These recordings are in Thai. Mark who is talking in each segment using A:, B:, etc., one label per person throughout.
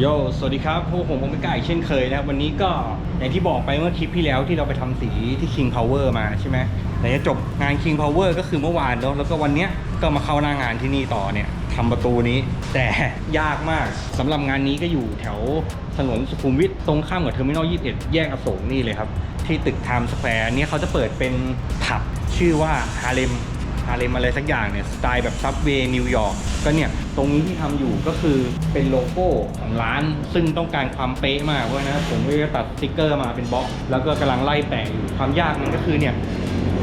A: โย สวัสดีครับ พวกผมผมเป็นไก่เช่นเคยนะครับ วันนี้ก็อย่างที่บอกไปเมื่อคลิปที่แล้วที่เราไปทำสีที่ King Power มาใช่ไหมแต่จะจบงาน King Power ก็คือเมื่อวานเนอะแล้วก็วันเนี้ยก็มาเข้าหน้างานที่นี่ต่อเนี่ยทำประตูนี้ แต่ยากมากสำหรับงานนี้ก็อยู่แถวถนนสุขุมวิทตรงข้ามกับเทอร์มินอล21 แยกอโศกนี่เลยครับ ที่ตึกไทม์สแควร์เนี่ยเขาจะเปิดเป็นผับชื่อว่าฮาเลม อะไรมาอะไรสักอย่างเนี่ยสไตล์แบบซับเวย์นิวยอร์กก็เนี่ย ตรงนี้ที่ทำอยู่ก็คือเป็นโลโก้ของร้าน ซึ่งต้องการความเป๊ะมากเพราะฉะผมก็จะตัดสติกเกอร์มาเป็นบล็อก แล้วก็กำลังไล่แปะอยู่ความยากมันก็คือเนี่ย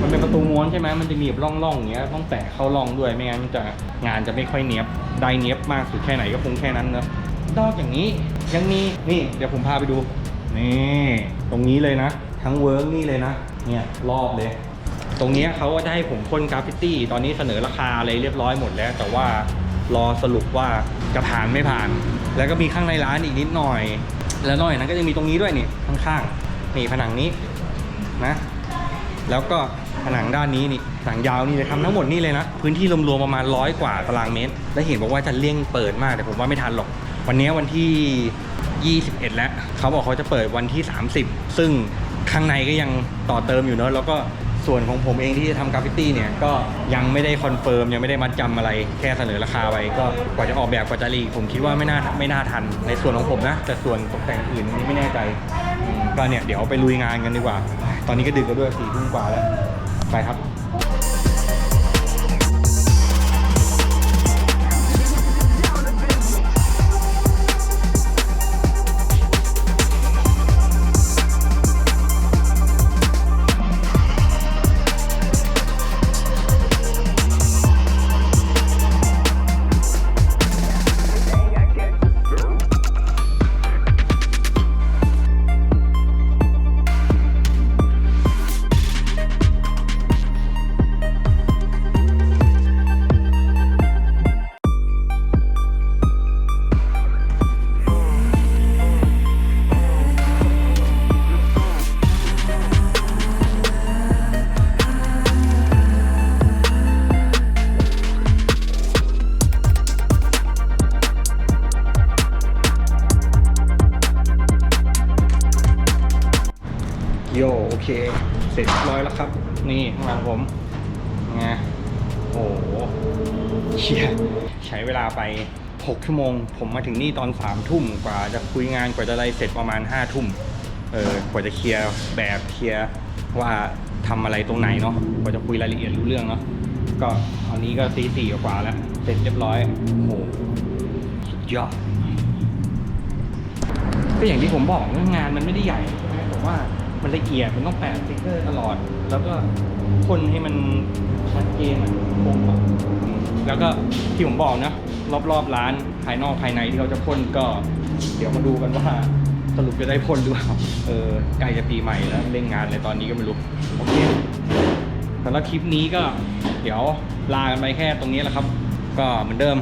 A: มันเป็นประตูม้วนใช่ไหมมันจะมีแบบร่องๆอย่างเงี้ยต้องแปะเข้าร่องด้วยไม่งั้นมันจะงานจะไม่ค่อยเนี้ยบได้เนี้ยบมากสุดแค่ไหนก็คงแค่นั้นเนอะนอกอย่างนี้ยังมีนี่เดี๋ยวผมพาไปดูนี่ตรงนี้เลยนะ ทั้งเวิร์กนี่เลยนะเนี่ยรอบเลย ตรงนี้เขาก็จะให้ผมพ่นกราฟฟิตี้ ตอนนี้เสนอราคาอะไรเรียบร้อยหมดแล้ว แต่ว่ารอสรุปว่าจะผ่านไม่ผ่าน แล้วก็มีข้างในร้านอีกนิดหน่อย แล้วนอกจากนั้นก็จะมีตรงนี้ด้วยนี่ข้างๆนี่ผนังนี้นะ แล้วก็ผนังด้านนี้นี่ผนังยาวนี่เลยทำทั้งหมดนี่เลยนะ พื้นที่รวมๆประมาณร้อยกว่าตารางเมตร และเห็นบอกว่าจะเลี่ยงเปิดมากแต่ผมว่าไม่ทันหรอก วันนี้วันที่ 21 แล้วเขาบอกเขาจะเปิดวันที่ 30 ซึ่งข้างในก็ยังต่อเติมอยู่เนอะแล้วก็ ส่วนของผมเองที่จะทำกราฟฟิตี้เนี่ยก็ยังไม่ได้คอนเฟิร์มยังไม่ได้มัดจำอะไรแค่เสนอราคาไว้ก็กว่าจะออกแบบกว่าจะรีผมคิดว่าไม่น่าไม่น่าทันในส่วนของผมนะ แต่ส่วนตกแต่งอื่นนี่ไม่แน่ใจก็เนี่ยเดี๋ยวไปลุยงานกันดีกว่า ตอนนี้ก็ดึกแล้วด้วยสี่ทุ่มกว่าแล้วไปครับ เคเสร็จเรียบร้อยแล้วครับ นี่ข้างหลังผมไงโอ้โหเชียใช้เวลาไป 6 ชั่วโมง ผมมาถึงนี่ตอน3ทุ่มกว่าจะคุยงานกว่าจะอะไรเสร็จประมาณ5ทุ่มเออกว่าจะเคลียร์แบบเคลียร์ว่าทำอะไรตรงไหนเนาะกว่าจะคุยรายละเอียดรู้เรื่องเนาะก็ตอนนี้ก็ตีสี่กว่าแล้วเสร็จเรียบร้อยโอ้โหสุดยอดก็อย่างที่ผมบอกว่างานมันไม่ได้ใหญ่ใช่ไหมว่า มันละเอียดมันต้องแปะสติ๊กเกอร์ตลอด แล้วก็พ่นให้มันชัดเจนอะคมอะแล้วก็ที่ผมบอกนะรอบๆร้านภายนอกภายในที่เขาจะพ่นก็ เดี๋ยวมาดูกันว่าสรุปจะได้พ่นหรือเปล่าเออใกล้จะปีใหม่แล้วเร่งงานเลยตอนนี้ก็ไม่รู้โอเคสำหรับคลิปนี้ก็เดี๋ยวลากันไปแค่ตรงนี้แหละครับ ก็เหมือนเดิม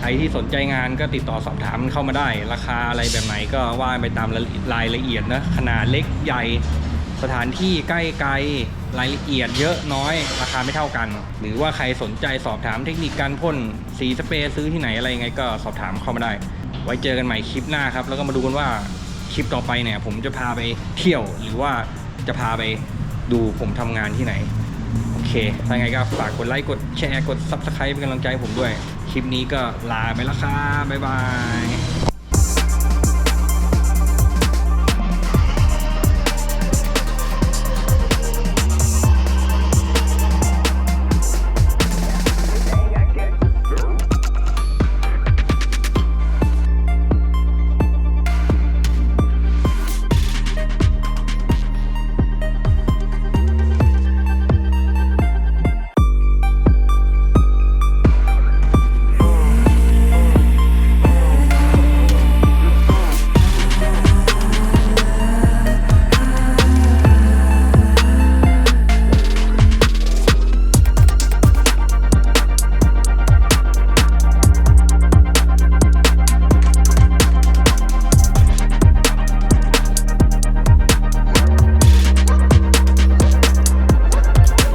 A: ใครที่สนใจงานก็ติดต่อสอบถามเข้ามาได้ ราคาอะไรแบบไหนก็ว่าไปตามรายละเอียดนะขนาดเล็กใหญ่สถานที่ใกล้ไกลรายละเอียดเยอะน้อยราคาไม่เท่ากัน หรือว่าใครสนใจสอบถามเทคนิคการพ่นสีสเปรย์ซื้อที่ไหนอะไรยังไงก็สอบถามเข้ามาได้ ไว้เจอกันใหม่คลิปหน้าครับ แล้วก็มาดูกันว่าคลิปต่อไปเนี่ย ผมจะพาไปเที่ยวหรือว่าจะพาไปดูผมทำงานที่ไหน เคถ้าไงก็ฝากกดไลค์ กดแชร์ กด Subscribe เป็นกำลังใจผมด้วย คลิปนี้ก็ลาไปแล้วครับบ๊ายบาย